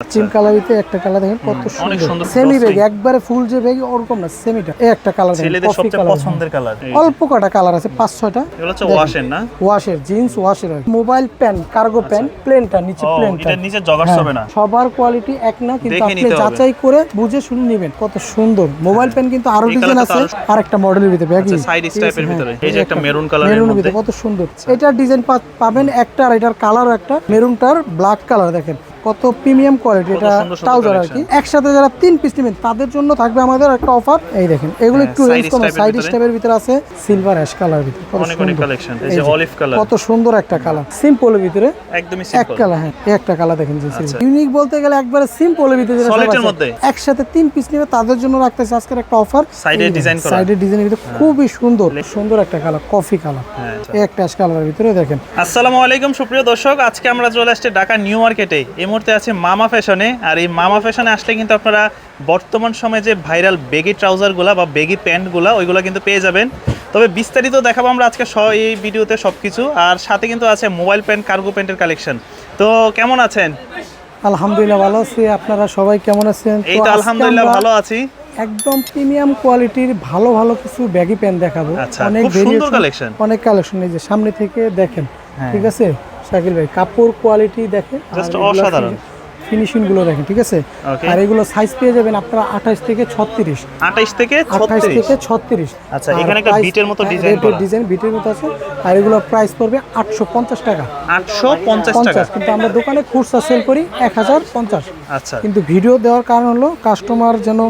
চিম কালারিতে একটা কালার দেখেন কত। সুন্দর। সেমি ব্যাগ একবারে ফুল যে ব্যাগ ওরকম না সেমিটা এই একটা কালার দেখেন ছেলেদের সবচেয়ে পছন্দের কালার অল্প কটা কালার আছে পাঁচ ছয়টা। এগুলো হচ্ছে ওয়াশের না? ওয়াশের জিন্স ওয়াশের মোবাইল প্যান কার্গো প্যান প্লেনটা নিচে প্লেনটা এটা নিচে জগার্স হবে না। সবার কোয়ালিটি এক না কিন্তু আপনি যাচাই করে বুঝে শুনে নেবেন কত সুন্দর। মোবাইল প্যান কিন্তু আরও ডিজাইন আছে আর একটা মডেলের ভিতরে আচ্ছা, side step ভিতরে। এই যে একটা colour এর মেরুন। ভিতরে কত সুন্দর। এটার ডিজাইন পাবেন একটা আর এটার কালার একটা মেরুনটার ব্ল্যাক কালার দেখেন। কত প্রিমিয়াম কোয়ালিটি এটা ট্রাউজার আর কি। একসাথে যারা তিন পিস নেবেন তাদের জন্য থাকবে আমাদের একটা অফার এই দেখেন এগুলো হ্যাঁ, একটু রেঞ্জ কম সাইড। স্টেপের ভিতরে। আছে সিলভার অ্যাশ কালার ভিতরে। কত অনেক অনেক সুন্দর। কালেকশন এই যে অলিভ কালার কত সুন্দর একটা কালার সিম্পলের ভিতরে একদমই সিম্পল এক কালার হ্যাঁ একটা কালার দেখেন যে আচ্ছা। ইউনিক বলতে গেলে একবারে সিম্পলের ভিতরে যেটা এর মধ্যে? একসাথে তিন পিস নেবে তাদের জন্য রাখতেছে আজকের একটা অফার এ design করা? সাইডের ডিজাইনের ভিতরে খুবই সুন্দর সুন্দর একটা কালার কফি কালার হ্যাঁ আচ্ছা। এই একটা কালারের ভিতরে দেখেন। আসসালামু আলাইকুম সুপ্রিয় দর্শক। আজকে আমরা চলে আসছি ঢাকা নিউ মার্কেটে। এই মুহূর্তে আছে মামা ফ্যাশনে আর এই মামা ফ্যাশনে আসলে কিন্তু আপনারা বর্তমান সময়ে যে ভাইরাল বেগি ট্রাউজারগুলো বা বেগি প্যান্টগুলো ওইগুলো কিন্তু পেয়ে যাবেন। তবে বিস্তারিত দেখাবো আমরা আজকে এই ভিডিওতে সব কিছু আর সাথে কিন্তু আছে মোবাইল প্যান্ট কার্গো প্যান্টের কালেকশন। তো কেমন আছেন? আলহামদুলিল্লাহ ভালো আছি আপনারা সবাই কেমন আছেন? এই তো আলহামদুলিল্লাহ ভালো আছি। একদম প্রিমিয়াম কোয়ালিটির ভালো ভালো কিছু ব্যাগি প্যান্ট দেখাবো। আচ্ছা, খুব সুন্দর collection। অনেক কালেকশন এই যে সামনে থেকে দেখেন হ্যাঁ। ঠিক আছে? শাকিল ভাই কাপড় কোয়ালিটি দেখেন Just অসাধারণ। ফিনিশিংগুলো দেখেন ঠিক আছে? আর এগুলো সাইজ পেয়ে যাবেন আপনারা আঠাশ থেকে ছত্রিশ। আঠাইশ থেকে আঠাশ ছত্রিশ থেকে ছত্রিশ? আচ্ছা, এখানে একটা বিটের মতো design করা। ডিজাইন বিটের মতো আছে। আর এগুলো প্রাইস পড়বে আটশো পঞ্চাশ টাকা। আটশো পঞ্চাশ টাকা। পঞ্চাশ কিন্তু আমরা দোকানে খুচরা সেল করি এক হাজার পঞ্চাশ। আচ্ছা। কিন্তু ভিডিও দেওয়ার কারণ হলো কাস্টমার যেন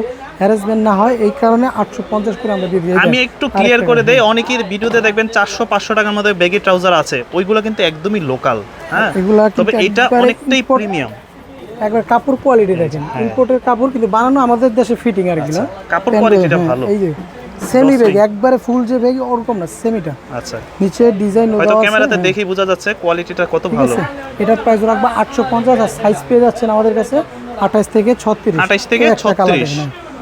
হ্যারাসমেন্ট না হয় এই কারণে আটশো পঞ্চাশ করে আমরা দিয়ে দিই আমি একটু ক্লিয়ার করে। দেই অনেকের ভিডিওতে দেখবেন চারশো পাঁচশো টাকার মধ্যে বেগি ট্রাউজার আছে ওইগুলো কিন্তু একদমই লোকাল হ্যাঁ? এগুলা তবে এটা অনেকটাই প্রিমিয়াম একবার কাপড় কোয়ালিটি দেখেন ইম্পোর্টের কাপড় কিন্তু বানানো আমাদের দেশে ফিটিং আর কি না? হ্যাঁ। আচ্ছা, কাপড় Pant- quality-টা হ্যাঁ, ভালো। এই যে সেমি ব্যাগ একবারে ফুল যে ব্যাগ ওরকম না সেমিটা আচ্ছা। নিচে ডিজাইন হয়তো ক্যামেরাতে দেখেই বোঝা যাচ্ছে কোয়ালিটিটা কত ভালো। এটার প্রাইস রাখব আটশো পঞ্চাশ আর সাইজ পেয়ে যাচ্ছেন আমাদের কাছে আঠাশ থেকে ছত্রিশ। 28 থেকে 36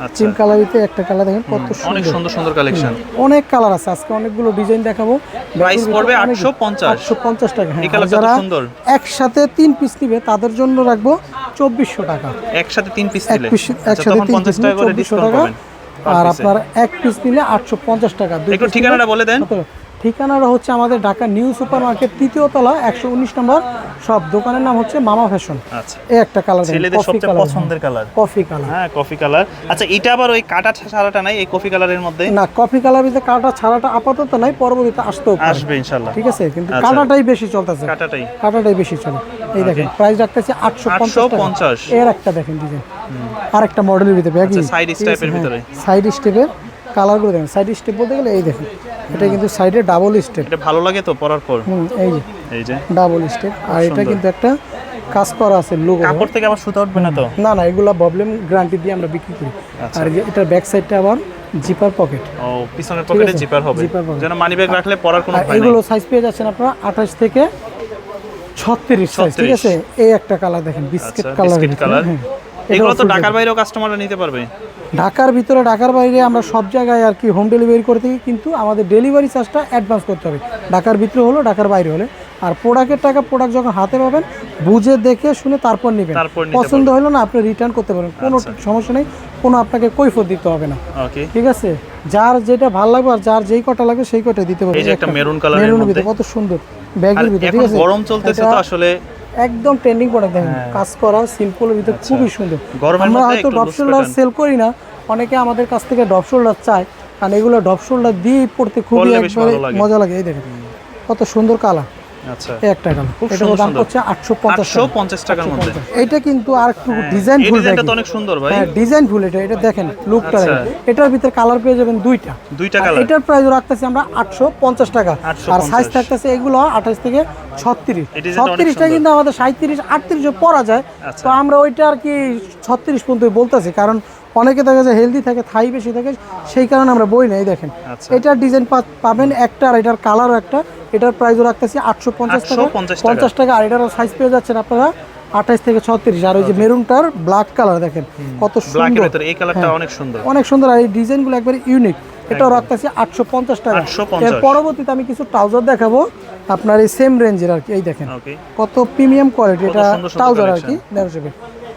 আচ্ছা। চিম কালারিতে একটা কালার দেখেন কত অনেক সুন্দর। সুন্দর কালেকশন অনেক কালার আছে আজকে অনেকগুলো ডিজাইন দেখাবো। প্রাইস পড়বে 850 আটশো পঞ্চাশ। টাকা হ্যাঁ এই আর কালারটা তো যারা সুন্দর। একসাথে তিন পিস নিবে তাদের জন্য রাখব চব্বিশশো টাকা। একসাথে তিন পিস নিলে? আচ্ছা, একসাথে তখন তিন পঞ্চাশ পিস টাকা নিলে করে ডিসকাউন্ট টাকা। পাবেন। আর আপনার এক পিস নিলে আটশো পঞ্চাশ টাকা দুই একটু ঠিকানাটা বলে দেন। ঠিকানাটা হচ্ছে আমাদের ঢাকা নিউ সুপার মার্কেট তৃতীয় তলা একশো উনিশ নম্বর সব দোকানের নাম হচ্ছে মামা ফ্যাশন। আচ্ছা। এই একটা কালার ছেলেদের সবচেয়ে পছন্দের কালার কফি কালার হ্যাঁ কফি কালার আচ্ছা এটা আবার ওই কাটা ছাড়াটা নাই এই কফি কালারের মধ্যে? না কফি কালার ভিতরে কাটা ছাড়াটা আপাতত নাই পরবর্তীতে আসতেও আসবে ইনশাল্লাহ ঠিক আছে কিন্তু আচ্ছা। কাটাটাই বেশি চলতেছে। কাটাটাই। কাটাটাই বেশি চলে। এই দেখেন প্রাইস রাখতেছি আটশো পঞ্চাশ 850 এর একটা দেখেন ডিজাইন আর একটা মডেলের ভিতরে ব্যাগই আচ্ছা, এর ভিতরে। সাইড স্টেপের কালারগুলো দেখেন সাইড স্টেপ বলতে গেলে এই দেখেন এটা কিন্তু সাইডে ডাবল স্টেপ এটা ভালো লাগে তো পরার পর? হুম এই যে এই যে। ডাবল স্টেপ আর এটা কিন্তু একটা কাজ করা আছে লোগো কাপড় থেকে আবার সুতা উঠবে না তো? না না এগুলো প্রবলেম গ্যারান্টি দিয়ে আমরা বিক্রি করি। আচ্ছা। আর এটা ব্যাক সাইডটা আবার জিপার পকেট ও পিছনের পকেটে জিপার হবে। যেন মানি ব্যাগ রাখলে পরার কোনো ভয় নেই। এগুলো সাইজ পেয়ে যাচ্ছেন আপনারা আঠাশ থেকে ছত্রিশ সাইজ ঠিক আছে? এই একটা কালার দেখেন বিস্কিট কালার বিস্কিট কালার এগুলো তো ঢাকার বাইরেও কাস্টমাররা নিতে পারবে। ঢাকার ভিতরে ঢাকার বাইরে আমরা সব জায়গায় আর কি হোম ডেলিভারি করে থাকি কিন্তু আমাদের ডেলিভারি চার্জটা অ্যাডভান্স করতে হবে। ঢাকার ভিতরে হলো ঢাকার বাইরে হলে। আর প্রোডাক্টের টাকা প্রোডাক্ট যখন হাতে পাবেন বুঝে দেখে শুনে তারপর নেবেন। পছন্দ হলো না আপনি রিটার্ন করতে পারেন কোনো সমস্যা নেই কোনো আপনাকে কৈফত দিতে হবে না। ঠিক আছে? যার যেটা ভালো লাগবে আর যার যেই কটা লাগবে সেই কটা দিতে পারবে এই যে একটা মেরুন কালারের মধ্যে। ভিতরে কত সুন্দর। ব্যাগের ভিতরে ঠিক আছে? গরম চলতেছে তো আসলে একদম ট্রেন্ডিং প্রোডাক্ট দেখেন। কাজ করা সিম্পলের ভিতরে খুবই সুন্দর। আচ্ছা। আমরা হয়তো ডপ শোল্ডার সেল করি না অনেকে আমাদের কাছ থেকে ডপ শোল্ডার চায় কারণ এগুলো ডপ শোল্ডার দিয়ে পড়তে খুবই একবারে মজা লাগে। এই দেখেন কত সুন্দর কালার আচ্ছা একটা কালার এটা দাম হচ্ছে আটশো পঞ্চাশ টাকার মধ্যে। এটা কিন্তু আর একটু ডিজাইন ফুল ডিজাইনটা অনেক সুন্দর ভাই। হ্যাঁ ডিজাইন ফুল এটা। এটা দেখেন লুকটা। দেখেন। এটার ভিতরে কালার পেয়ে যাবেন দুইটা। দুইটা কালার এটার প্রাইস রাখতেছি আমরা আটশো পঞ্চাশ টাকা। আর সাইজ থাকতেছে এগুলো আঠাশ থেকে ছত্রিশ। ছত্রিশটা কিন্তু আমাদের সাঁত্রিশ পরা যায়। আচ্ছা। তো আমরা ওইটা আর কি ছত্রিশ পর্যন্ত বলতেছি। কারণ অনেকে দেখা যায় হেলদি থাকে থাই বেশি থাকে সেই কারণে আমরা বই নেই দেখেন। আচ্ছা। এটার ডিজাইন পাবেন একটা আর এটার কালারও একটা। এটার প্রাইসও রাখতেছি আটশো পঞ্চাশ টাকা। পঞ্চাশ টাকা। আর এটার সাইজ পেয়ে যাচ্ছেন আপনারা আঠাশ থেকে ছত্রিশ। আর ওই যে মেরুনটার ব্ল্যাক কালার দেখেন কত সুন্দর। এই কালারটা অনেক সুন্দর। অনেক সুন্দর। আর এই ডিজাইনগুলো একবারে ইউনিক এটাও রাখতেছি আটশো পঞ্চাশ টাকা। এর পরবর্তীতে আমি কিছু ট্রাউজার দেখাবো। আপনার এই সেম রেঞ্জের আর কি এই দেখেন। কত প্রিমিয়াম কোয়ালিটি এটা ট্রাউজার আর কি collection।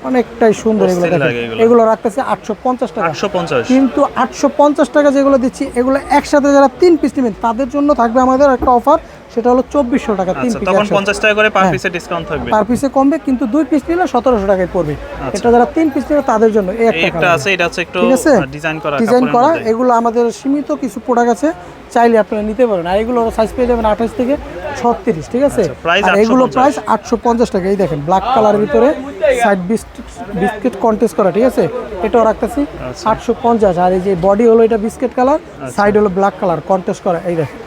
অনেকটাই সুন্দর এগুলো এগুলো। রাখতেছে আটশো পঞ্চাশ টাকা। কিন্তু আটশো পঞ্চাশ টাকা যেগুলো দিচ্ছি এগুলো একসাথে যারা তিন পিস নেবেন তাদের জন্য থাকবে আমাদের একটা অফার সেটা হলো চব্বিশশো টাকা তিন আচ্ছা পিস তখন পঞ্চাশ টাকা করে পার। পিসে ডিসকাউন্ট থাকবে। পার পিসে কমবে কিন্তু দুই পিস নিলে সতেরোশো টাকায় পড়বে। এটা যারা তিন পিস নেবে তাদের জন্য এই একটা আছে এটা হচ্ছে একটু ঠিক আছে? ডিজাইন করা ডিজাইন করা এগুলো আমাদের সীমিত কিছু প্রোডাক্ট আছে চাইলে আপনারা নিতে পারেন। আর এগুলো সাইজ পেয়ে যাবেন আঠাশ থেকে ছত্রিশ ঠিক আছে? আচ্ছা, আর এগুলো প্রাইস আটশো পঞ্চাশ টাকা। এই দেখেন ব্ল্যাক কালারের ভিতরে সাইড বিস্কিট বিস্কিট কন্টেস্ট করা ঠিক আছে? এটাও রাখতেছি আচ্ছা। আটশো পঞ্চাশ। আর এই যে বডি হলো এটা বিস্কিট কালার সাইড হলো ব্ল্যাক কালার কন্টেস্ট করা এই দেখেন।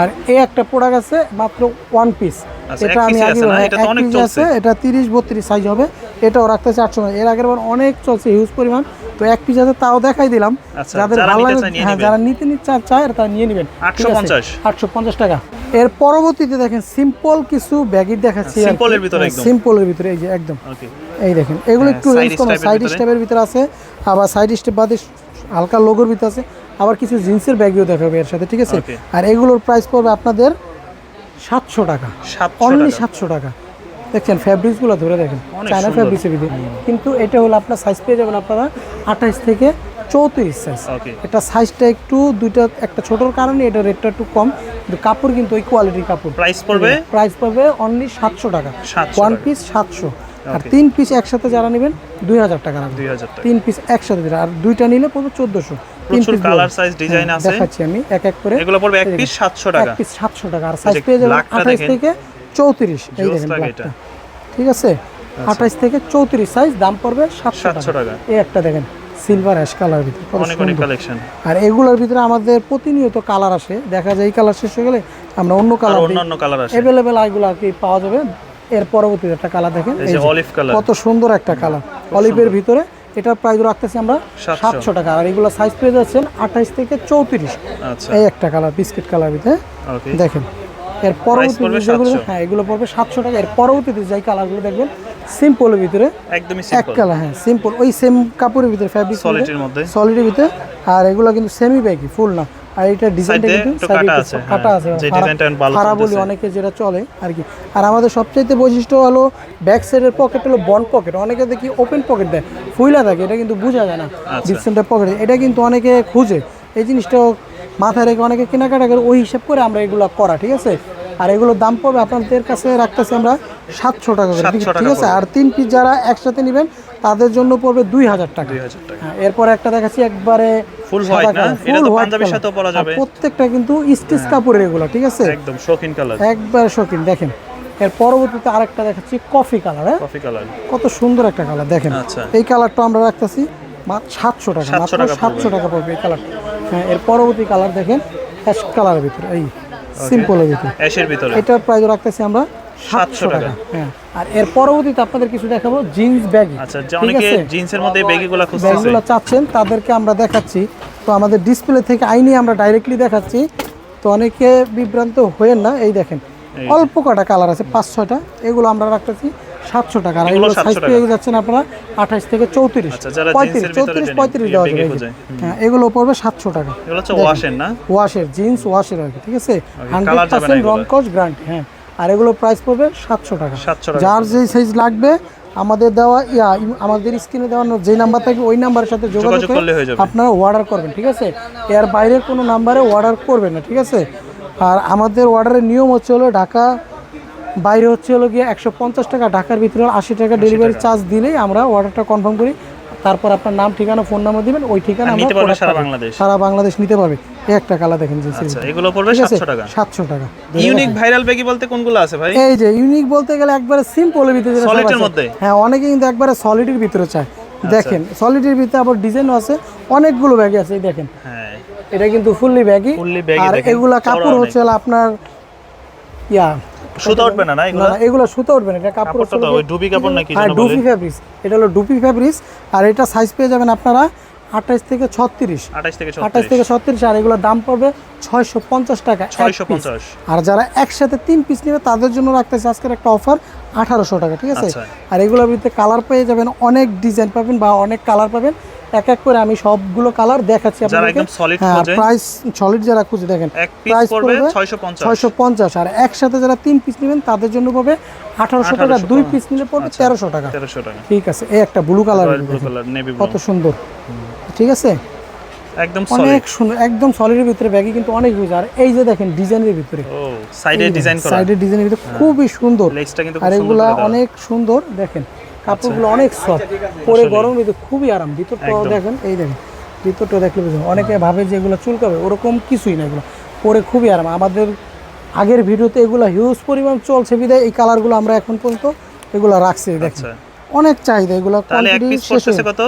আর এই একটা প্রোডাক্ট আছে মাত্র ওয়ান পিস আচ্ছা, এটা আমি আগে এক অনেক চলছে। আছে এটা তিরিশ বত্রিশ সাইজ হবে এটাও রাখতেছে আটশো এর আগের বার অনেক চলছে হিউজ পরিমাণ। তো এক পিস আছে তাও দেখাই দিলাম। আচ্ছা, যাদের যারা ভালো লাগে হ্যাঁ যারা নিতে নিতে চা- চায় তারা নিয়ে নেবেন। আটশো পঞ্চাশ। টাকা। এর পরবর্তীতে দেখেন সিম্পল কিছু ব্যাগিট দেখাচ্ছি ভিতরে একদম। সিম্পলের ভিতরে এই যে একদম। এই দেখেন এগুলো হ্যাঁ, একটু রেঞ্জ কম সাইড। স্টেপের ভিতরে। আছে আবার সাইড স্টেপ বাদে হালকা লোগোর ভিতরে আছে। আবার কিছু জিন্সের ব্যাগও দেখাবে এর সাথে ঠিক আছে? আর এগুলোর প্রাইস পড়বে আপনাদের সাতশো টাকা। অনলি সাতশো টাকা। দেখছেন ফ্যাব্রিক্সগুলো ধরে দেখেন চায়না। ফ্যাব্রিক্সের ভিতরে কিন্তু এটা হলো আপনার সাইজ পেয়ে যাবেন আপনারা আঠাইশ থেকে চৌত্রিশ সাইজ এটা সাইজটা একটু দুইটা একটা ছোটোর কারণে এটা রেটটা একটু কম। কিন্তু কাপড় কিন্তু ওই কোয়ালিটির কাপড়। প্রাইস পড়বে? প্রাইস পড়বে অনলি সাতশো টাকা। ওয়ান পিস সাতশো। আর তিন পিস একসাথে যারা নেবেন দুই হাজার টাকা টাকা। তিন পিস একসাথে আর দুইটা নিলে পড়বে চোদ্দোশো। প্রচুর কালার সাইজ ডিজাইন আছে। দেখাচ্ছি আমি। এক এক করে। এগুলো পড়বে এক পিস সাতশো টাকা। এক পিস সাতশো টাকা। আর সাইজ পেয়ে যাবেন blackটা আঠাইশ দেখেন। থেকে চৌত্রিশ। এই দেখেন এটা। ঠিক আছে? আঠাইশ থেকে চৌত্রিশ সাইজ দাম পড়বে সাতশো 700 টাকা। এই একটা দেখেন সিলভার অ্যাশ কালার ভিতরে। অনেক অনেক কালেকশন আর এগুলোর ভিতরে আমাদের প্রতিনিয়ত কালার আসে। দেখা যায় এই কালার শেষ হয়ে গেলে আমরা অন্য কালার অন্যান্য কালার আছে অ্যাভেলেবেল এগুলো আর কি পাওয়া যাবে। এর পরবর্তীতে একটা কালার দেখেন। এই যে, অলিভ কালার কত সুন্দর একটা কালার অলিভের ভিতরে এটার প্রাইস রাখতেছি আমরা 700 সাতশো টাকা। আর এগুলো সাইজ পেয়ে যাচ্ছেন আঠাইশ থেকে চৌত্রিশ। আচ্ছা। এই একটা কালার বিস্কিট কালার ভিতরে ওকে দেখেন এর পরবর্তীতে পড়বে যেগুলো 700 হ্যাঁ এগুলো পড়বে সাতশো টাকা। এর পরবর্তীতে যাই কালারগুলো দেখবেন সিম্পলের ভিতরে একদমই এক কালার হ্যাঁ সিম্পল ওই সেম কাপড়ের ভিতরে ফ্যাব্রিক সলিডের মধ্যে। সলিডের ভিতরে। আর এগুলো কিন্তু সেমি ব্যাগি ফুল না। আর এটা ডিজাইনটা কিন্তু কাটা আছে, কাটা হ্যাঁ, আছে বলি অনেকে যেটা চলে আর কি। আর আমাদের সবচাইতে বৈশিষ্ট্য হলো ব্যাক সাইডের পকেট হলো বন পকেট অনেকে দেখি ওপেন পকেট দেয় ফুইলা থাকে এটা কিন্তু বোঝা যায় না। আচ্ছা। ডিসেন্টার পকেট এটা কিন্তু অনেকে খুঁজে। এই জিনিসটা মাথায় রেখে অনেকে কেনাকাটা করে ওই হিসাব করে আমরা এগুলো করা ঠিক আছে? আর এগুলোর দাম পড়বে আপনাদের কাছে রাখতেছি আমরা সাতশো টাকা করে ঠিক আছে? আর তিন পিস যারা একসাথে নেবেন তাদের জন্য পড়বে দুই হাজার টাকা। হ্যাঁ, এরপর একটা দেখাচ্ছি একবারে পরা যাবে। প্রত্যেকটা কিন্তু স্টিচ কাপড়ের এগুলো ঠিক আছে? একদম শৌখিন কালার একবার শৌখিন দেখেন। এর পরবর্তীতে আরেকটা দেখাচ্ছি কফি কালার হ্যাঁ? কফি কালার কত সুন্দর একটা কালার দেখেন। আচ্ছা। এই কালারটা আমরা রাখতেছি মাত্র সাতশো টাকা মাত্র সাতশো টাকা পড়বে এই কালারটা হ্যাঁ এর পরবর্তী কালার দেখেন অ্যাশ কালারের ভিতরে এই। সিম্পলের ভিতরে। অ্যাশের ভিতরে। এটার প্রাইস রাখতেছি আমরা 700 সাতশো টাকা। হ্যাঁ। আর এর পরবর্তীতে আপনাদের কিছু দেখাবো জিন্স ব্যাগ আচ্ছা অনেকে জিন্সের মধ্যে ব্যাগিগুলো খুঁজতেছে। ব্যাগগুলো চাচ্ছেন তাদেরকে আমরা দেখাচ্ছি। তো আমাদের ডিসপ্লে থেকে আইনি আমরা ডাইরেক্টলি দেখাচ্ছি। তো অনেকে বিভ্রান্ত হয়েন না এই দেখেন। অল্প কটা কালার আছে পাঁচ ছয়টা এগুলো আমরা রাখতেছি। সাতশো টাকা। আর এগুলো এগুলো 700 সাইজ পেয়ে যাচ্ছেন আপনারা আঠাশ থেকে চৌত্রিশ। আচ্ছা, পঁয়ত্রিশ চৌত্রিশ পঁয়ত্রিশ এই দেওয়া যাবে হ্যাঁ এগুলো পড়বে সাতশো টাকা। ওয়াশের না? ওয়াশের জিন্স ওয়াশের আর কি ঠিক আছে? হান্ড্রেড পার্সেন্ট রং কস গ্রান্ট হ্যাঁ। আর এগুলো প্রাইস পড়বে সাতশো টাকা। যার যে সাইজ লাগবে আমাদের দেওয়া ইয়া আমাদের স্ক্রিনে দেওয়া যে নাম্বার থাকবে ওই নাম্বারের সাথে যোগাযোগ করে আপনারা অর্ডার করবেন ঠিক আছে? এর বাইরের কোনো নাম্বারে অর্ডার করবেন না ঠিক আছে? আর আমাদের অর্ডারের নিয়ম হচ্ছে হলো ঢাকা বাইরে হচ্ছে হলো গিয়ে একশো পঞ্চাশ টাকা ঢাকার ভিতরে আশি টাকা ডেলিভারি চার্জ দিলেই আমরা অর্ডারটা কনফার্ম করি। তারপর আপনার নাম ঠিকানা ফোন নাম্বার দিবেন ওই ঠিকানা আমরা সারা বাংলাদেশ। সারা বাংলাদেশ নিতে পারবে। এই একটা কালার দেখেন যে আচ্ছা এগুলো পড়বে ঠিক আছে? সাতশো টাকা। সাতশো টাকা। ইউনিক ভাইরাল ব্যাগি বলতে কোনগুলো আছে ভাই? এই যে ইউনিক বলতে গেলে একবারে সিম্পলের ভিতরে যেটা Solid মধ্যে? হ্যাঁ অনেকে কিন্তু একবারে সলিডের ভিতরে চায়। দেখেন সলিডের ভিতরে আবার ডিজাইনও আছে। অনেকগুলো ব্যাগই আছে এই দেখেন। হ্যাঁ। এটা কিন্তু ফুললি baggy আর এগুলা কাপড় হচ্ছে আপনার ইয়া সুতা উঠবে না না এগুলো? এগুলো সুতো উঠবে না এটা কাপড় তো ওই ডুবি কাপড় নাকি হ্যাঁ ডুপি ফ্যাব্রিক্স এটা হলো ডুপি ফ্যাব্রিক্স আর এটা সাইজ পেয়ে যাবেন আপনারা আঠাশ থেকে ছত্রিশ। আঠাশ থেকে আঠাশ ছত্রিশ। থেকে ছত্রিশ আর এগুলোর দাম পড়বে ছয়শো পঞ্চাশ টাকা ছয়শো পঞ্চাশ। আর যারা একসাথে তিন পিস নেবে তাদের জন্য রাখতেছে আজকের একটা অফার আঠারোশো টাকা ঠিক আছে? আচ্ছা। আর এগুলোর ভিতরে কালার পেয়ে যাবেন অনেক ডিজাইন পাবেন বা অনেক কালার পাবেন। এক এক করে আমি সবগুলো কালার দেখাচ্ছি আপনাদেরকে। হ্যাঁ খোঁজে। প্রাইস সলিড যারা খুঁজে দেখেন পিস পড়বে পড়বে 650 ছয়শো পঞ্চাশ। আর একসাথে যারা তিন পিস নেবেন তাদের জন্য পড়বে আঠারোশো টাকা। দুই পিস নিলে পড়বে আচ্ছা। তেরোশো টাকা। 1300 টাকা। ঠিক আছে এই একটা blue colour blue colour navy blue কত সুন্দর। ঠিক আছে? একদম অনেক সলিড সুন্দর একদম সলিডের ভিতরে ব্যাগই কিন্তু অনেক ইউজ আর এই যে দেখেন ডিজাইনের ভিতরে। ও সাইডে ডিজাইন করা। সাইডের ডিজাইনের ভিতরে খুবই সুন্দর। লেসটা কিন্তু আর খুব সুন্দর এগুলা অনেক সুন্দর দেখেন। কাপড়গুলো অনেক সফট পরে গরম ভিতরে খুবই আরাম। ভিতরটাও দেখেন এই দেখেন ভিতরটা দেখলে বুঝুন অনেকে ভাবে যে এগুলো চুলকাবে ওরকম কিছুই না এগুলো। পরে খুবই আরাম। আমাদের আগের ভিডিওতে এগুলো হিউজ পরিমাণ চলছে বিদায়। এই কালারগুলো আমরা এখন পর্যন্ত এগুলো রাখছি দেখেন। আচ্ছা। অনেক চাহিদা এগুলো এক পিস পড়তেছে কত?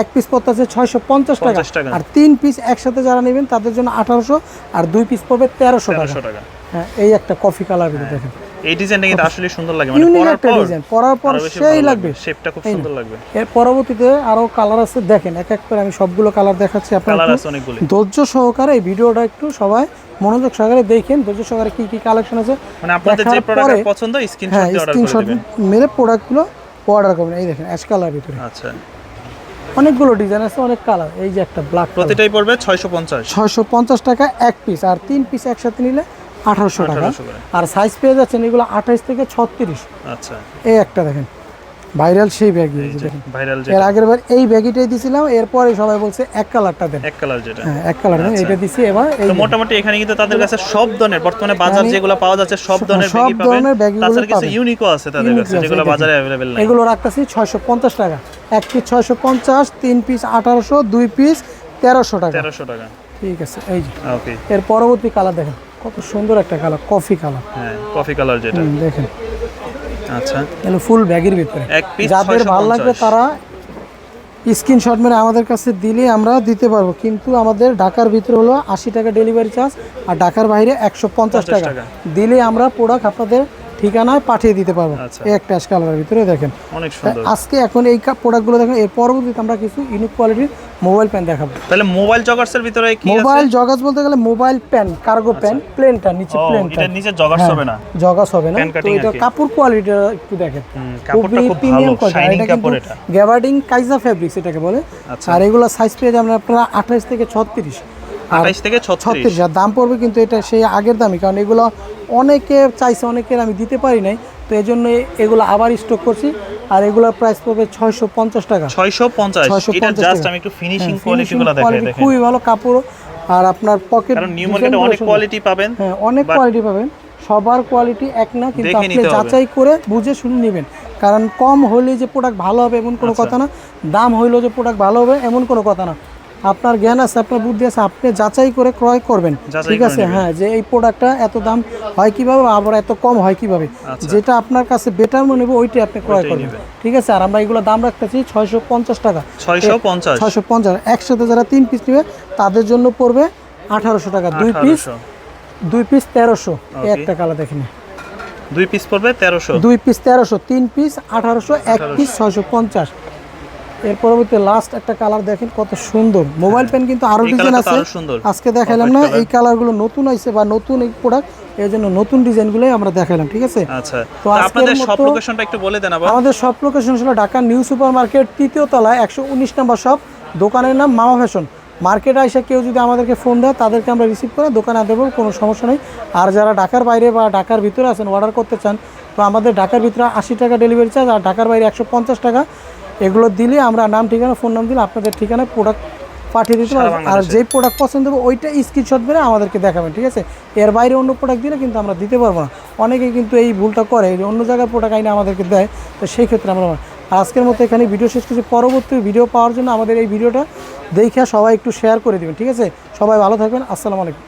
এক পিস পড়তে আছে ছয়শো পঞ্চাশ টাকা। আর তিন পিস একসাথে যারা নেবেন তাদের জন্য আঠারোশো আর দুই পিস পড়বে তেরোশো টাকা। হ্যাঁ এই একটা কফি কালার ভিতরে দেখেন। এই ডিজাইনটা কিন্তু আসলে সুন্দর লাগে মানে পরার পর ডিজাইন পরার পর সেই লাগবে। শেপটা খুব সুন্দর লাগবে। এর পরবর্তীতে আরও কালার আছে দেখেন এক এক করে আমি সবগুলো কালার দেখাচ্ছি আপনারা ধৈর্য সহকারে এই ভিডিওটা একটু সবাই মনোযোগ সহকারে দেখেন ধৈর্য সহকারে কি কি কালেকশন আছে। মানে আপনাদের যে প্রোডাক্ট পছন্দ স্ক্রিনশট হ্যাঁ দিয়ে অর্ডার করে দিবেন। মেরে প্রোডাক্টগুলো অর্ডার করবেন। এই দেখেন অ্যাশ কালার ভিতরে। আচ্ছা। অনেকগুলো ডিজাইন আছে অনেক কালার এই যে একটা ব্ল্যাক প্রতিটাই পড়বে 650 ছয়শো পঞ্চাশ টাকা এক পিস আর তিন পিস একসাথে নিলে আঠারোশো টাকা। আর সাইজ পেয়ে যাচ্ছেন এগুলো আঠাইশ থেকে ছত্রিশ। আচ্ছা। এই একটা দেখেন ভাইরাল সেই ভাইরাল এর আগের বার এই ব্যাগিটাই দিছিলাম এরপরে সবাই বলছে এক কালারটা দেন। এক কালার যেটা। হ্যাঁ এক কালার দেন এটা দিছি এবার এই তো মোটামুটি এখানে কিন্তু তাদের কাছে সব ধরনের বর্তমানে বাজার যেগুলো পাওয়া যাচ্ছে সব ধরনের সব ব্যাগই পাবেন। ধরনের ব্যাগগুলো তাছাড়া কিছু পাবেন। ইউনিকও আছে তাদের কাছে যেগুলো বাজারে অ্যাভেলেবেল নাই। এগুলো রাখতেছি ছয়শো পঞ্চাশ টাকা। এক পিস ছয়শো পঞ্চাশ তিন পিস আঠারোশো দুই পিস তেরোশো টাকা। 1300 টাকা। ঠিক আছে এই যে। ওকে এর পরবর্তী কালার দেখেন। কত সুন্দর একটা কালার কফি কালার। হ্যাঁ কফি কালার যেটা। দেখেন। আচ্ছা। তাহলে ফুল ব্যাগের ভিতরে। এক পিস যাদের ভালো লাগবে তারা স্ক্রিনশট মেরে আমাদের কাছে দিলে আমরা দিতে পারব। কিন্তু আমাদের ঢাকার ভিতরে হলো আশি টাকা ডেলিভারি চার্জ আর ঢাকার বাইরে একশো পঞ্চাশ টাকা। টাকা। দিলে আমরা প্রোডাক্ট আপনাদের ঠিকানায় পাঠিয়ে দিতে পারব। আচ্ছা। একটা কালারের ভিতরে দেখেন। অনেক সুন্দর। আজকে এখন এই প্রোডাক্টগুলো দেখেন এর পরবর্তীতে আমরা কিছু ইউনিক কোয়ালিটির মোবাইল প্যান দেখাবো। তাহলে মোবাইল জগার্সের ভিতরে কি মোবাইল জগার্স বলতে গেলে মোবাইল প্যান কার্গো প্যান প্লেনটা নিচে প্লেনটা এটা নিচে জগার্স হবে না? জগাস হবে না। তো এটা কাপড় কোয়ালিটি একটু দেখেন। কাপড়টা খুব ভালো শাইনিং কাপড় এটা। গ্যাবার্ডিং কাইজা ফেব্রিক্স এটাকে বলে। আচ্ছা। আর এগুলো সাইজ পেয়ে যাবেন আপনারা আঠাইশ থেকে ছত্রিশ। আর 28 থেকে 36 ছত্রিশ আর দাম পড়বে কিন্তু এটা সেই আগের দামই কারণ এগুলো অনেকে চাইছে অনেকের আমি দিতে পারি নাই তো এই জন্য এগুলো আবার স্টক করছি। আর এগুলোর প্রাইস পড়বে ছয়শো পঞ্চাশ টাকা। 650 650 এটা জাস্ট টাকা। আমি একটু ফিনিশিং হ্যাঁ, কোয়ালিটি দেখাই দেখেন। খুবই ভালো কাপড়। আর আপনার পকেট কারণ নিউ মার্কেটে অনেক কোয়ালিটি পাবেন হ্যাঁ অনেক কোয়ালিটি পাবেন। সবার কোয়ালিটি এক না কিন্তু আপনি যাচাই করে বুঝে শুনে নেবেন। কারণ কম হলে যে প্রোডাক্ট ভালো হবে এমন কোনো আচ্ছা। কথা না। দাম হইলেও যে প্রোডাক্ট ভালো হবে এমন কোনো কথা না। আপনার জ্ঞান আছে আপনার বুদ্ধি আছে আপনি যাচাই করে ক্রয় করবেন। ঠিক আছে? হ্যাঁ যে এই প্রোডাক্টটা এত দাম হয় কীভাবে আবার এত কম হয় কীভাবে? আচ্ছা। যেটা আপনার কাছে বেটার মনে হবে ওইটাই আপনি ক্রয় করবেন। ঠিক আছে? আর আমরা এগুলো দাম রাখতেছি ছয়শো পঞ্চাশ টাকা। 650 ছয়শো পঞ্চাশ। একসাথে যারা তিন পিস নেবে তাদের জন্য পড়বে আঠারোশো টাকা। দুই পিস দুই পিস তেরোশো. একটা কালার দেখেন দুই পিস পড়বে 1300 দুই পিস তেরোশো তিন পিস আঠারোশো এক পিস ছয়শো পঞ্চাশ। এর পরবর্তী লাস্ট একটা কালার দেখেন কত সুন্দর। মোবাইল পেন কিন্তু আরও ডিজাইন আছে। আজকে দেখাইলাম না এই কালারগুলো নতুন আইছে বা নতুন এই প্রোডাক্টের জন্য নতুন ডিজাইনগুলোই আমরা দেখাইলাম ঠিক আছে? আচ্ছা। তো আপনাদের সব লোকেশনটা একটু বলে দেন আবার। আমাদের সব লোকেশন ছিল ঢাকা নিউ সুপার মার্কেট তৃতীয় তলায় একশো উনিশ নম্বর শপ দোকানের নাম মামা ফ্যাশন। মার্কেটে এসে কেউ যদি আমাদেরকে ফোন দেয় তাদেরকে আমরা রিসিভ করে দোকানে দেবো কোনো সমস্যা নেই। আর যারা ঢাকার বাইরে বা ঢাকার ভিতরে আছেন অর্ডার করতে চান তো আমাদের ঢাকার ভিতরে আশি টাকা ডেলিভারি চার্জ আর ঢাকার বাইরে একশো পঞ্চাশ টাকা। এগুলো দিলে আমরা নাম ঠিকানা ফোন নাম দিলে আপনাদের ঠিকানায় প্রোডাক্ট পাঠিয়ে দিতে পারব। আর। যেই প্রোডাক্ট পছন্দ হবে ওইটা স্ক্রিনশট মেরে আমাদেরকে দেখাবেন ঠিক আছে? এর বাইরে অন্য প্রোডাক্ট দিলে কিন্তু আমরা দিতে পারব না। অনেকে কিন্তু এই ভুলটা করে অন্য জায়গায় প্রোডাক্ট আইনে আমাদেরকে দেয় তো সেই ক্ষেত্রে আমরা আজকের মতো এখানে ভিডিও শেষ করছি। পরবর্তী ভিডিও পাওয়ার জন্য আমাদের এই ভিডিওটা দেখে সবাই একটু শেয়ার করে দিবেন ঠিক আছে? সবাই ভালো থাকবেন আসসালামু আলাইকুম।